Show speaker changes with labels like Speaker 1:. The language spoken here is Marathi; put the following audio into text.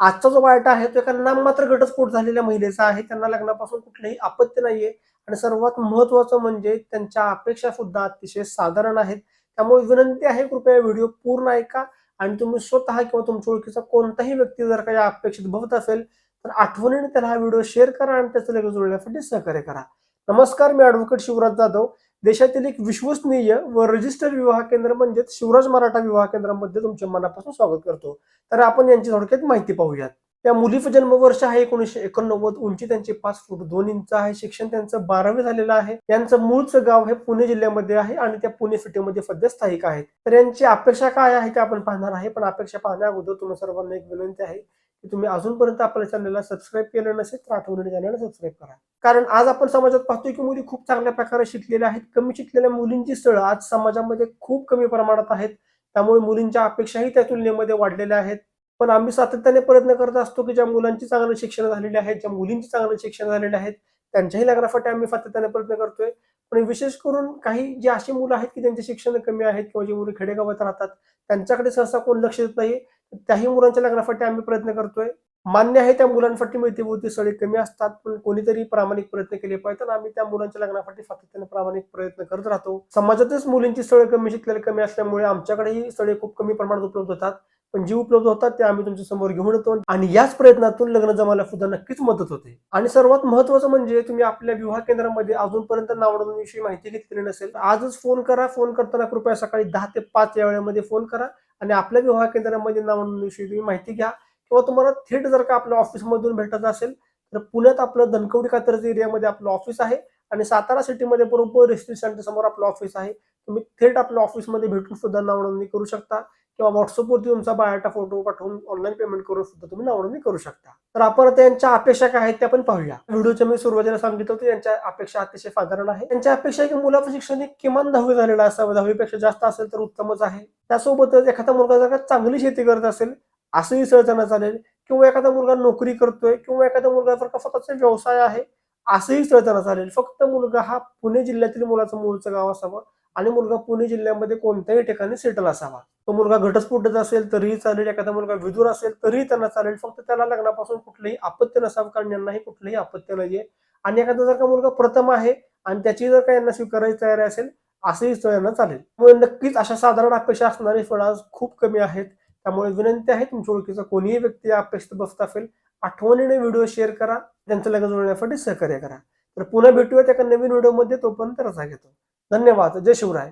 Speaker 1: आजचा जो वाटा आहे तो एका नाममात्र घटस्फोट झालेल्या महिलेचा आहे. त्यांना लग्नापासून कुठलंही आपत्ती नाहीये. आणि सर्वात महत्वाचं म्हणजे त्यांच्या अपेक्षा सुद्धा अतिशय साधारण आहेत. त्यामुळे विनंती आहे कृपया व्हिडिओ पूर्ण ऐका. आणि तुम्ही स्वतः किंवा तुमच्या ओळखीचा कोणताही व्यक्ती जर काही अपेक्षित भवत असेल तर आठवणीने त्याला हा व्हिडिओ शेअर करा आणि त्याचं लगेच जुळण्यासाठी सहकार्य करा. नमस्कार मी ॲडव्होकेट शिवराज जाधव. देशातील एक विश्वसनीय व रजिस्टर विवाह केंद्र म्हणजेच शिवराज मराठा विवाह केंद्रामध्ये तुमचे मनापासून स्वागत करतो. तर आपण यांची थोडक्यात माहिती पाहूयात. त्या मुलीचं जन्मवर्ष आहे एकोणीसशे एकोणनव्वद उंची त्यांची पाच फूट दोन इंच आहे. शिक्षण त्यांचं बारावी झालेलं आहे. यांचं मूळचं गाव हे पुणे जिल्ह्यामध्ये आहे आणि त्या पुणे सिटीमध्ये सध्या स्थायिक आहेत. तर यांची अपेक्षा काय आहे ते आपण पाहणार आहे. पण अपेक्षा पाहण्या अगोदर तुम्ही सर्वांना एक विनंती आहे की तुम्ही अजूनपर्यंत आपल्या चॅनलला सबस्क्राईब केलं नसेल तर आठवणीने चॅनलला सबस्क्राईब करा. कारण आज आपण समाजात पाहतोय की मुली खूप चांगल्या प्रकारे शिकलेल्या आहेत कमी शिकलेल्या मुलींची स्थळं आज समाजामध्ये खूप कमी प्रमाणात आहेत. त्यामुळे मुलींच्या अपेक्षाही त्या तुलनेमध्ये वाढलेल्या आहेत. पण आम्ही सातत्याने प्रयत्न करत असतो की ज्या मुलांची चांगलं शिक्षण झालेले आहेत ज्या मुलींची चांगलं शिक्षण झालेले आहेत त्यांच्याही लग्नासाठी आम्ही सातत्याने प्रयत्न करतोय. पण विशेष करून काही जे अशी मुलं आहेत की ज्यांचे शिक्षण कमी आहेत किंवा जी मुलं खेडेगावात राहतात त्यांच्याकडे सहसा कोण लक्ष देत नाही त्याही मुलांच्या लग्नासाठी आम्ही प्रयत्न करतोय. मान्य आहे त्या मुलांसाठी मिळतीभोवती स्थळे कमी असतात पण कोणीतरी प्रामाणिक प्रयत्न केले पाहिजे तर आम्ही त्या मुलांच्या लग्नासाठी सातत्याने प्रामाणिक प्रयत्न करत राहतो. समाजातच मुलींची स्थळे कमी शिकलेले कमी असल्यामुळे आमच्याकडेही स्थळे खूप कमी प्रमाणात उपलब्ध होतात. पण जी उपलब्ध होतात ते आम्ही तुमच्यासमोर घेऊन येतो. आणि याच प्रयत्नातून लग्न जमायला सुद्धा नक्कीच मदत होते. आणि सर्वात महत्वाचं म्हणजे तुम्ही आपल्या विवाह केंद्रामध्ये अजूनपर्यंत नावनोंदणीविषयी माहिती घेतलेली नसेल आजच फोन करा. फोन करताना कृपया सकाळी दहा ते पाच या वेळेमध्ये फोन करा. आणि आपल्या विवाह केंद्रामध्ये नावनोंदणीविषयी तुम्ही माहिती घ्या. किंवा तुम्हाला थेट जर का आपल्या ऑफिसमधून भेटायचं असेल तर पुण्यात आपलं धनकवडी कात्रज एरियामध्ये आपलं ऑफिस आहे. आणि सातारा सिटीमध्ये बरोबर रेस्ट्री सेंटर समोर आपलं ऑफिस आहे. तुम्ही थेट आपल्या ऑफिसमध्ये भेटून सुद्धा नावनोंदणी करू शकता किंवा व्हॉट्सअपवरती तुमचा बायोटा फोटो पाठवून ऑनलाईन पेमेंट करून सुद्धा तुम्ही नावडणी करू शकता. तर आपण त्यांच्या अपेक्षा काय आहेत त्या पण पाहूया. व्हिडिओच्या मी सुरुवातीला सांगितलं होतं त्यांच्या अपेक्षा अतिशय साधारण आहे. त्यांच्या अपेक्षा की मुलाचं शिक्षण हे किमान दहावी झालेलं असावं. दहावीपेक्षा जास्त असेल तर उत्तमच आहे. त्यासोबतच एखादा मुलगा जर का चांगली शेती करत असेल असंही सहज त्यांना चालेल. किंवा एखादा मुलगा नोकरी करतोय किंवा एखादा मुलगा जर का स्वतःचा व्यवसाय आहे असंही स्थळ त्यांना चालेल. फक्त मुलगा हा पुणे जिल्ह्यातील मुलाचं मूळचं गाव असावं आणि मुलगा पुणे जिल्ह्यामध्ये कोणत्याही ठिकाणी सेटल असावा. तो मुलगा घटस्फोटच असेल तरीही चालेल. एखादा मुलगा विदूर असेल तरीही त्यांना चालेल. फक्त त्याला लग्नापासून कुठलंही अपत्य नसावं कारण यांनाही कुठलंही अपत्य नाहीये. आणि एखादा जर का मुलगा प्रथम आहे आणि त्याची जर का यांना स्वीकारायची तयारी असेल असंही स्थळ यांना चालेल. त्यामुळे नक्कीच अशा साधारण अपेक्षा असणारी फळ आज खूप कमी आहेत. त्यामुळे विनंती आहे तुमच्या ओळखीचा कोणीही व्यक्ती या अपेक्षित बसत असेल आठवणीने व्हिडिओ शेअर करा त्यांचं लग्न जुळण्यासाठी सहकार्य करा. तर पुन्हा भेटूयात एका नवीन व्हिडिओमध्ये तोपर्यंत रजा घेतो. धन्यवाद. जय शिवराय.